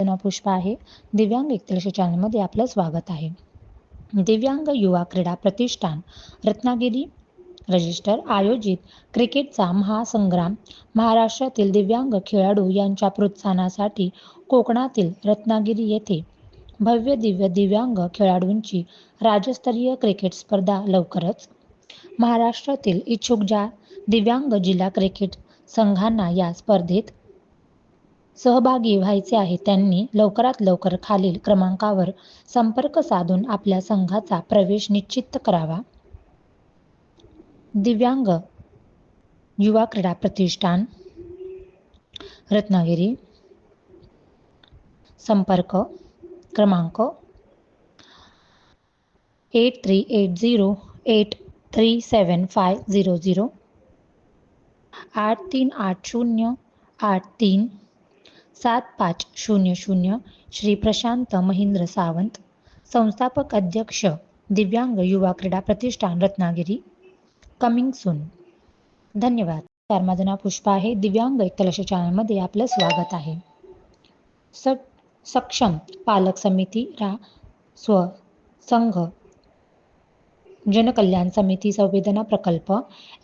नाव पुष्पा आहे. दिव्यांग एकलक्ष चॅनलमध्ये आपलं स्वागत आहे. दिव्यांग युवा क्रीडा प्रतिष्ठान रत्नागिरी रजिस्टर आयोजित क्रिकेटचा महासंग्राम महाराष्ट्रातील दिव्यांग खेळाडू यांच्या प्रोत्साहनासाठी कोकणातील रत्नागिरी येथे भव्य दिव्य दिव्यांग खेळाडूंची राज्यस्तरीय क्रिकेट स्पर्धा लवकरच महाराष्ट्रातील इच्छुक ज्या दिव्यांग जिल्हा क्रिकेट संघांना या स्पर्धेत सहभागी व्हायचे आहे. त्यांनी लवकरात लवकर खालील क्रमांकावर संपर्क साधून आपल्या संघाचा प्रवेश निश्चित करावा. दिव्यांग युवा क्रीडा प्रतिष्ठान रत्नागिरी. संपर्क क्रमांक eight three eight zero eight three seven five zero zero आठ तीन आठ शून्य आठ तीन सात पाच शून्य शून्य श्री प्रशांत महेंद्र सावंत संस्थापक अध्यक्ष दिव्यांग युवा क्रीडा प्रतिष्ठान रत्नागिरी कमिंग सून. धन्यवाद. तर माझं नाव पुष्पा आहे. दिव्यांग एकलक्ष चॅनलमध्ये आपलं स्वागत आहे. स सक्षम पालक समिती रा स्व संघ जनकल्याण समिती संवेदना प्रकल्प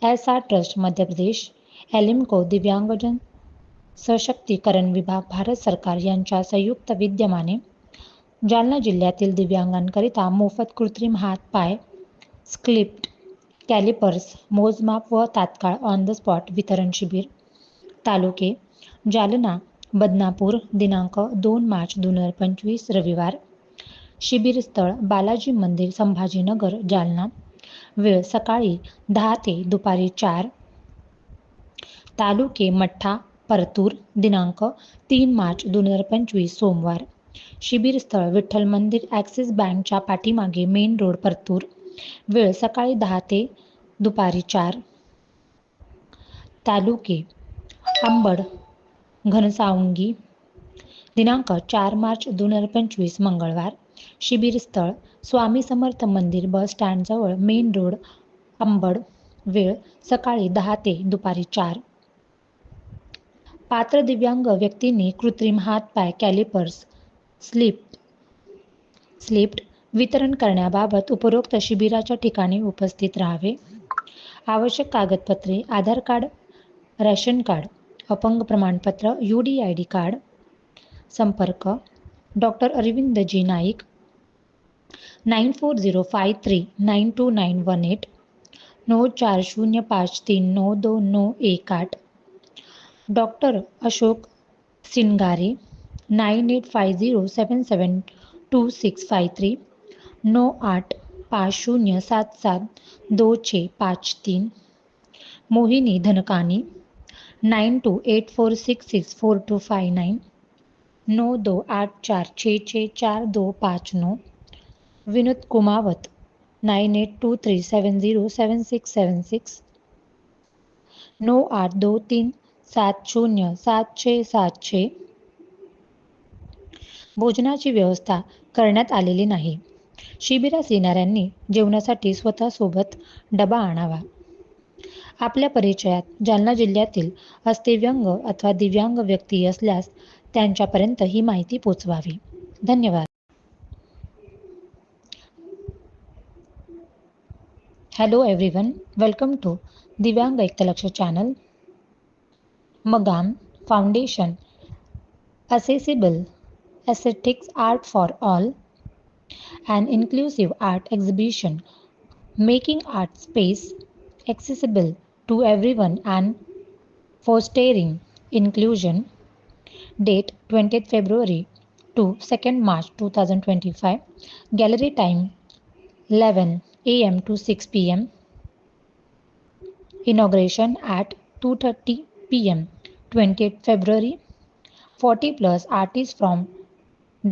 S R trust Madhya Pradesh ALIMCO दिव्यांगजन सशक्तीकरण विभाग भारत सरकार यांच्या संयुक्त विद्यमाने जालना जिल्ह्यातील दिव्यांगांकरिता मोफत कृत्रिम हात पाय स्क्लिप्ट कॅलिपर्स मोजमाप व तात्काळ ऑन द स्पॉट वितरण शिबिर तालुके जालना बदनापूर दिनांक दोन मार्च दोन हजार पंचवीस रविवार शिबिर स्थळ बालाजी मंदिर संभाजीनगर जालना वेळ सकाळी दहा ते दुपारी चार तालुके मठ्ठा परतूर दिनांक तीन मार्च दोन हजार पंचवीस सोमवार. शिबिर स्थळ विठ्ठल मंदिर ॲक्सिस बँकच्या पाठीमागे मेन रोड परतूर. वेळ सकाळी दहा ते दुपारी चार. तालुके. आंबड घनसावंगी. दिनांक चार मार्च दोन हजार पंचवीस मंगळवार. शिबिर स्थळ स्वामी समर्थ मंदिर बस स्टँडजवळ मेन रोड आंबड वेळ सकाळी दहा ते दुपारी चार. पात्र दिव्यांग व्यक्तींनी कृत्रिम हातपाय कॅलिपर्स स्लिप स्लिप्ट वितरण करण्याबाबत उपरोक्त शिबिराच्या ठिकाणी उपस्थित राहावे. आवश्यक कागदपत्रे आधार कार्ड रेशन कार्ड अपंग प्रमाणपत्र U D I D card संपर्क doctor Arvind G Naik nine four zero five three nine two nine one eight नऊ चार शून्य पाच तीन नऊ दोन नऊ एक आठ doctor Ashok Singare nine eight five zero seven seven two six five three नऊ आठ पाच शून्य सात सात दो छे पाच तीन Mohini Dhankani nine two eight four six six four two five nine नौ दो आठ चार छः छः चार दो पाँच नौ Vinod Kumawat nine eight two three seven zero seven six seven six नौ आठ दो तीन सात शून्य सातशे सातशे भोजनाची व्यवस्था करण्यात आलेली नाही. शिबिरास येणाऱ्यांनी जेवणासाठी स्वतःसोबत डबा आणावा. आपल्या परिचयात जालना जिल्ह्यातील अस्थिव्यंग अथवा दिव्यांग व्यक्ती असल्यास त्यांच्यापर्यंत ही माहिती पोचवावी. धन्यवाद. Hello everyone welcome to Divyang Ekatlaksh channel. Magan Foundation, accessible aesthetics art for all, an inclusive art exhibition, making art space accessible to everyone and fostering inclusion. Date 20th February to 2nd March 2025. Gallery time 11 a.m. to 6 p.m. Inauguration at 2:30 p.m. 28th february 40 plus artists from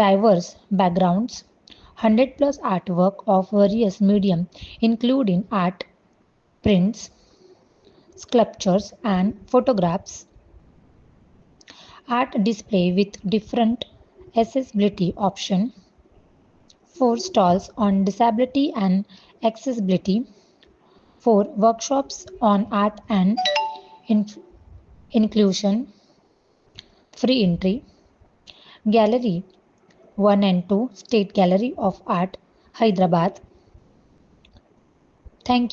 diverse backgrounds 100 plus artwork of various medium including art prints sculptures and photographs. Art display with different accessibility option. Four stalls on disability and accessibility. Four workshops on art and in- inclusion, free entry, gallery 1 and 2, State Gallery of Art, Hyderabad. Thank you.